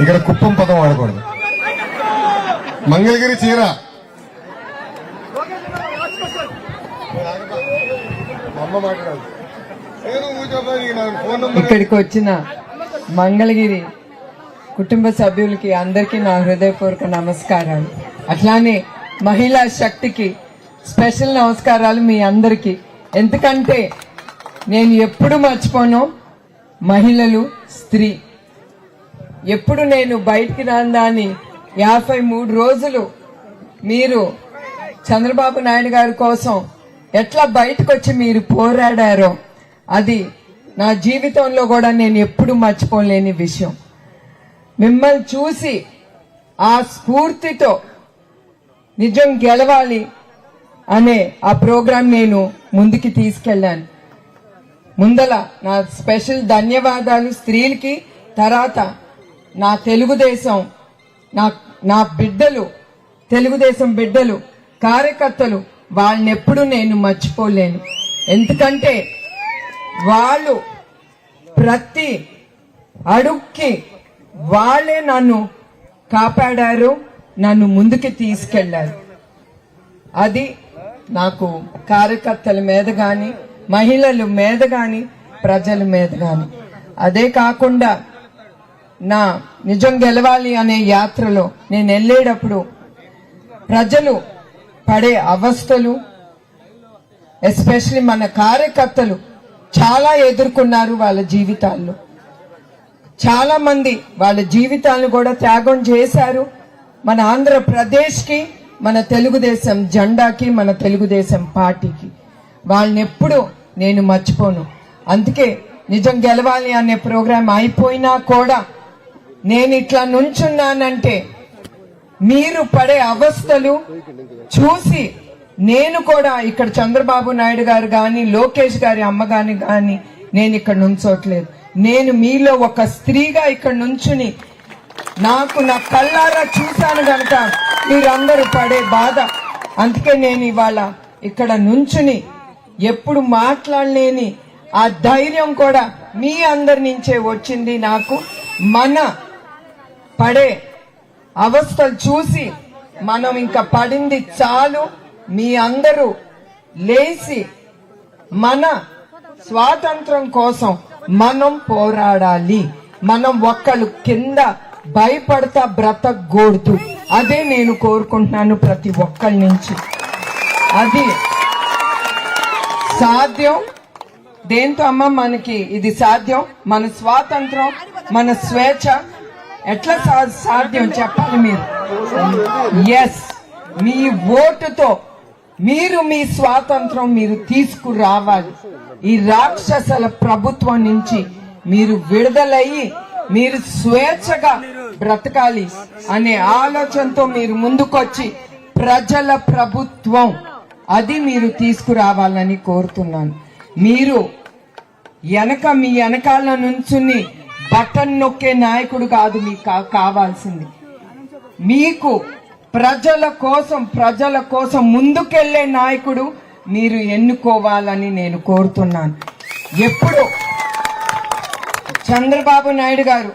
ఇక్కడ కుప్పం పదం వాడకూడదు మంగళగిరి చీర. ఇక్కడికి వచ్చిన మంగళగిరి కుటుంబ సభ్యులకి అందరికీ నా హృదయపూర్వక నమస్కారాలు. అట్లానే మహిళా శక్తికి స్పెషల్ నమస్కారాలు మీ అందరికీ. ఎందుకంటే నేను ఎప్పుడు మర్చిపోను మహిళలు స్త్రీ. ఎప్పుడు నేను బయటికి రాని యాభై మూడు రోజులు మీరు చంద్రబాబు నాయుడు గారి కోసం ఎట్లా బయటకు వచ్చి మీరు పోరాడారో అది నా జీవితంలో కూడా నేను ఎప్పుడు మర్చిపోలేని విషయం. మిమ్మల్ని చూసి ఆ స్ఫూర్తితో నిజం గెలవాలి అనే ఆ ప్రోగ్రాం నేను ముందుకి తీసుకెళ్ళాను. ముందల నా స్పెషల్ ధన్యవాదాలు స్త్రీలకి తర్వాత నా తెలుగుదేశం నా నా బిడ్డలు తెలుగుదేశం బిడ్డలు కార్యకర్తలు వాళ్ళని ఎప్పుడు నేను మర్చిపోలేను. ఎందుకంటే వాళ్ళు ప్రతి అడుక్కి వాళ్ళే నన్ను కాపాడారు నన్ను ముందుకి తీసుకెళ్ళారు అది నాకు కార్యకర్తల మీద కానీ మహిళల మీద కానీ ప్రజల మీద కానీ అదే కాకుండా నా నిజం గెలవాలి అనే యాత్రలో నేను వెళ్ళేటప్పుడు ప్రజలు పడే అవస్థలు ఎస్పెషల్లీ మన కార్యకర్తలు చాలా ఎదుర్కొన్నారు వాళ్ళ జీవితాల్లో. చాలా మంది వాళ్ళ జీవితాలను కూడా త్యాగం చేశారు. మన ఆంధ్రప్రదేశ్కి మన తెలుగుదేశం జెండాకి మన తెలుగుదేశం పార్టీకి. వాళ్ళని ఎప్పుడు నేను మర్చిపోను. అందుకే నిజం గెలవాలి అనే ప్రోగ్రాం అయిపోయినా కూడా నేను ఇట్లా నుంచున్నానంటే మీరు పడే అవస్థలు చూసి నేను కూడా ఇక్కడ చంద్రబాబు నాయుడు గారు గాని లోకేష్ గారి అమ్మ గాని నేను ఇక్కడ నుంచోట్లేదు. నేను మీలో ఒక స్త్రీగా ఇక్కడ నుంచుని నాకు నా కళ్ళారా చూశాను కనుక మీరందరూ పడే బాధ. అందుకే నేను ఇవాళ ఇక్కడ నుంచుని ఎప్పుడు మాట్లాడలేని ఆ ధైర్యం కూడా మీ అందరి నుంచే వచ్చింది నాకు. మన పడే అవస్థలు చూసి మనం ఇంకా పడింది చాలు. మీ అందరూ లేచి మన స్వాతంత్రం కోసం మనం పోరాడాలి. మనం ఒక్కళ్ళు కింద భయపడతా బ్రతకూడదు. అదే నేను కోరుకుంటున్నాను ప్రతి ఒక్కరి నుంచి. అది సాధ్యం. దేంతో అమ్మ మనకి ఇది సాధ్యం? మన స్వాతంత్రం మన స్వేచ్ఛ ఎట్లా సాధ్యం చెప్పాలి మీరు? ఎస్ మీ ఓటుతో మీరు మీ స్వాతంత్రం మీరు తీసుకురావాలి. ఈ రాక్షసుల ప్రభుత్వం నుంచి మీరు విడుదలయ్యి మీరు స్వేచ్ఛగా బ్రతకాలి అనే ఆలోచనతో మీరు ముందుకొచ్చి ప్రజల ప్రభుత్వం అది మీరు తీసుకురావాలని కోరుతున్నాను. మీరు వెనక మీ వెనకాల నుంచుని బటన్ నొక్కే నాయకుడు కాదు మీకు కా- కావాల్సింది. మీకు ప్రజల కోసం ప్రజల కోసం ముందుకెళ్ళే నాయకుడు మీరు ఎన్నుకోవాలని నేను కోరుతున్నాను. ఎప్పుడు చంద్రబాబు నాయుడు గారు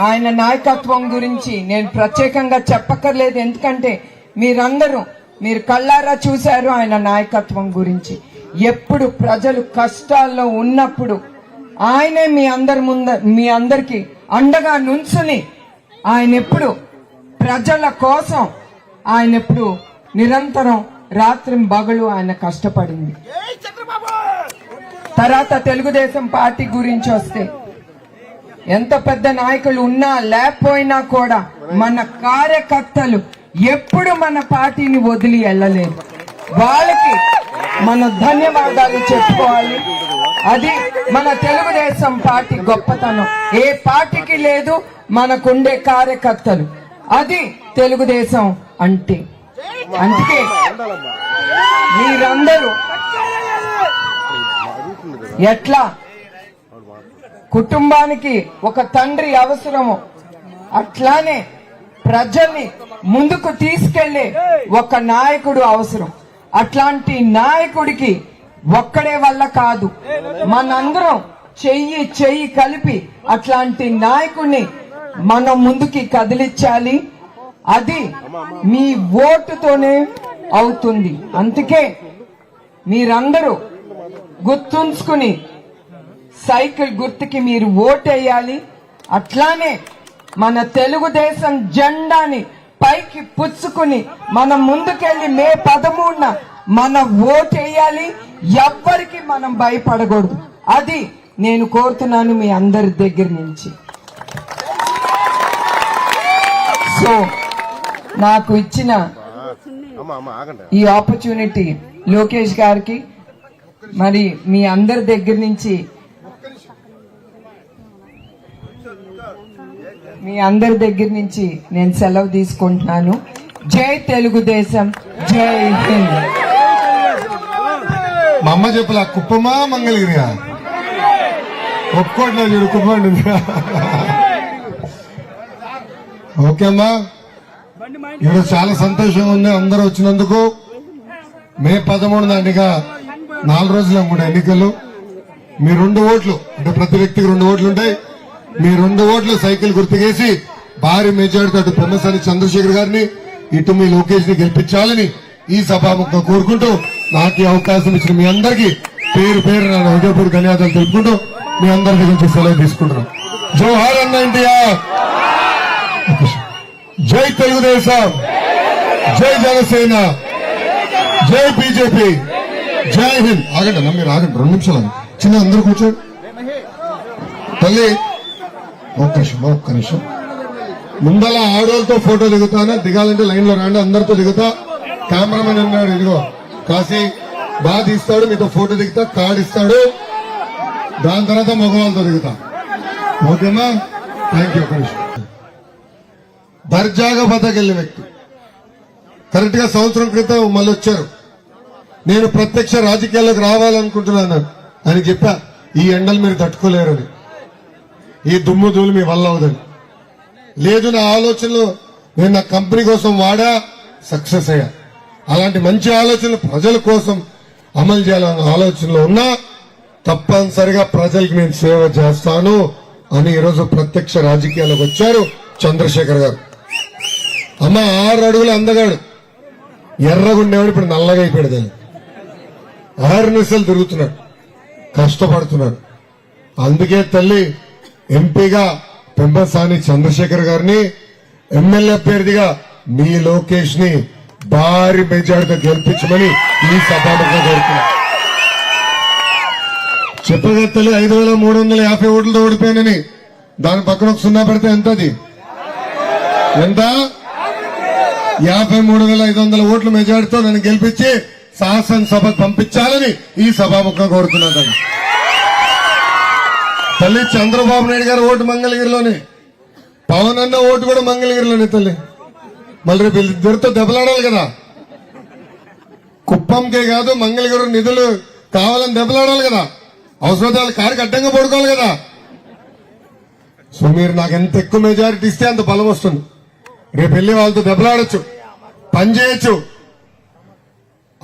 ఆయన నాయకత్వం గురించి నేను ప్రత్యేకంగా చెప్పక్కర్లేదు. ఎందుకంటే మీరందరూ మీరు కళ్ళారా చూశారు ఆయన నాయకత్వం గురించి. ఎప్పుడు ప్రజలు కష్టాల్లో ఉన్నప్పుడు ఆయనే మీ అందరి ముంద మీ అందరికి అండగా నుంచుని ఆయన ఎప్పుడు ప్రజల కోసం ఆయన ఎప్పుడు నిరంతరం రాత్రి బగలు ఆయన కష్టపడింది. తర్వాత తెలుగుదేశం పార్టీ గురించి వస్తే ఎంత పెద్ద నాయకులు ఉన్నా లేకపోయినా కూడా మన కార్యకర్తలు ఎప్పుడు మన పార్టీని వదిలి వెళ్ళలేదు. వాళ్ళకి మన ధన్యవాదాలు చెప్పుకోవాలి. అది మన తెలుగుదేశం పార్టీ గొప్పతనం. ఏ పార్టీకి లేదు మనకుండే కార్యకర్తలు. అది తెలుగుదేశం అంటే. అందుకే మీరందరూ ఎట్లా? కుటుంబానికి ఒక తండ్రి అవసరము. అట్లానే ప్రజల్ని ముందుకు తీసుకెళ్ళే ఒక నాయకుడు అవసరం. అట్లాంటి నాయకుడికి ఒక్కడే వల్ల కాదు. మనందరం చెయ్యి చెయ్యి కలిపి అట్లాంటి నాయకుడిని మనం ముందుకి కదిలించాలి. అది మీ ఓటుతోనే అవుతుంది. అందుకే మీరందరూ గుర్తుంచుకుని సైకిల్ గుర్తుకి మీరు ఓటేయాలి. అట్లానే మన తెలుగుదేశం జెండాని పైకి పుచ్చుకుని మనం ముందుకెళ్ళి మే పదమూడున మన ఓటేయాలి ఎవ్వరికి మనం భయపడకూడదు. అది నేను కోరుతున్నాను మీ అందరి దగ్గర నుంచి. సో నాకు ఇచ్చిన ఈ ఆపర్చునిటీ లోకేష్ గారికి మరి మీ అందరి దగ్గర నుంచి మీ అందరి దగ్గర నుంచి నేను సెలవు తీసుకుంటున్నాను. జై తెలుగుదేశం జై హింద్. మా అమ్మ చెప్పుల కుప్పమా మంగళగిరియా? ఒప్పుకోవట్లేదు చూడు కుప్పండి ఓకే అమ్మా. ఈరోజు చాలా సంతోషంగా ఉంది అందరూ వచ్చినందుకు. మే పదమూడు దానిగా నాలుగు రోజులు కూడా ఎన్నికలు. మీ రెండు ఓట్లు అంటే ప్రతి వ్యక్తికి రెండు ఓట్లు ఉంటాయి. మీ రెండు ఓట్లు సైకిల్ గుర్తుకేసి భారీ మెజార్టీతో అటు పెమ్మసాని చంద్రశేఖర్ గారిని ఇటు మీ లోకేష్ని గెలిపించాలని ఈ సభాముఖంగా కోరుకుంటూ నాకు ఈ అవకాశం ఇచ్చిన మీ అందరికీ పేరు పేరు నా హృదయపూర్వక ధన్యవాదాలు తెలుపుకుంటూ మీ అందరి దగ్గర సెలవు తీసుకుంటున్నాం. జోహార్ అన్న ఎన్టీఆర్. జై తెలుగుదేశం. జై జనసేన. జై బీజేపీ. జై హింద్. ఆగండి అన్న మీరు ఆగండి రెండు నిమిషాలు చిన్న అందరూ కూర్చోండి. తల్లి ఒక్క నిమిషం ఒక్క నిమిషం. ముందల ఆడవాళ్ళతో ఫోటో దిగుతానా? దిగాలంటే లైన్లో రాండి అందరితో దిగుతా. కెమెరామెన్ ఉన్నాడు ఇదిగో. కాశీ బాగా తీస్తాడు మీతో ఫోటో దిగుతా కార్డు ఇస్తాడు. దాని తర్వాత మగవాళ్ళతో దిగుతా. ఓకేనా? థ్యాంక్ యూ దర్జాగా బతకెళ్ళిన వ్యక్తి. కరెక్ట్గా సంవత్సరం క్రితం మళ్ళీ వచ్చారు. నేను ప్రత్యక్ష రాజకీయాల్లోకి రావాలనుకుంటున్నాను అని చెప్పా ఈ ఎండలు మీరు తట్టుకోలేరని. ఈ దుమ్ము ధూళి మీ వల్ల అవదని. లేదు నా ఆలోచనలు నేను నా కంపెనీ కోసం వాడా సక్సెస్ అయ్యా. అలాంటి మంచి ఆలోచనలు ప్రజల కోసం అమలు చేయాలన్న ఆలోచనలో ఉన్నా తప్పనిసరిగా ప్రజలకు నేను సేవ చేస్తాను అని ఈరోజు ప్రత్యక్ష రాజకీయాలకు వచ్చారు చంద్రశేఖర్ గారు. అమ్మ ఆరు అడుగులు అందగాడు. ఎర్రగుండేవాడు ఇప్పుడు నల్లగా అయిపోయాడు దాన్ని. ఆరు నిమిషాలు తిరుగుతున్నాడు. కష్టపడుతున్నాడు. అందుకే తల్లి ఎంపీగా పెంపసాని చంద్రశేఖర్ గారిని ఎమ్మెల్యే అభ్యర్థిగా మీ లోకేష్ని భారీ మెజార్టీతో గెలిపించమని ఈ సభాముఖంగా కోరుతున్నా. చెప్పగత్తలు ఐదు వేల మూడు వందల యాభై ఓట్లతో ఓడిపోయానని. దాని పక్కన ఒక సున్నా పెడితే ఎంత అది ఎంత? యాభై మూడు వేల ఐదు వందల ఓట్ల మెజార్టీతో నన్ను గెలిపించి శాసనసభకు పంపించాలని ఈ సభాముఖంగా కోరుతున్నాను తల్లి. తల్లి చంద్రబాబు నాయుడు గారు ఓటు మంగళగిరిలోనే. పవన్ అన్న ఓటు కూడా మంగళగిరిలోనే తల్లి. మళ్ళీ రేపు వీళ్ళిద్దరితో దెబ్బలాడాలి కదా. కుప్పంకే కాదు మంగళగిరి నిధులు కావాలని దెబ్బలాడాలి కదా. అవసరమైతే వాళ్ళ కారుకి అడ్డంగా పడుకోవాలి కదా. సో మీరు నాకు ఎంత ఎక్కువ మెజారిటీ ఇస్తే అంత బలం వస్తుంది. రేపు వెళ్ళి వాళ్ళతో దెబ్బలాడొచ్చు పని చేయొచ్చు.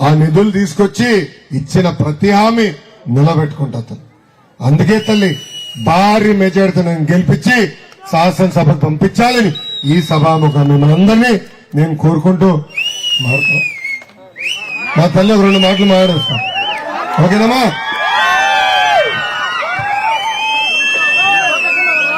ఆ నిధులు తీసుకొచ్చి ఇచ్చిన ప్రతి హామీ నిలబెట్టుకుంటా అందుకే తల్లి భారీ మెజారిటీతో నేను గెలిపించి శాసనసభకు పంపించాలని ఈ సభాముఖం మిమ్మల్ని అందరినీ నేను కోరుకుంటూ మా తల్లి ఒక రెండు మాటలు మాట్లాడేస్తాను ఓకేనమ్మా?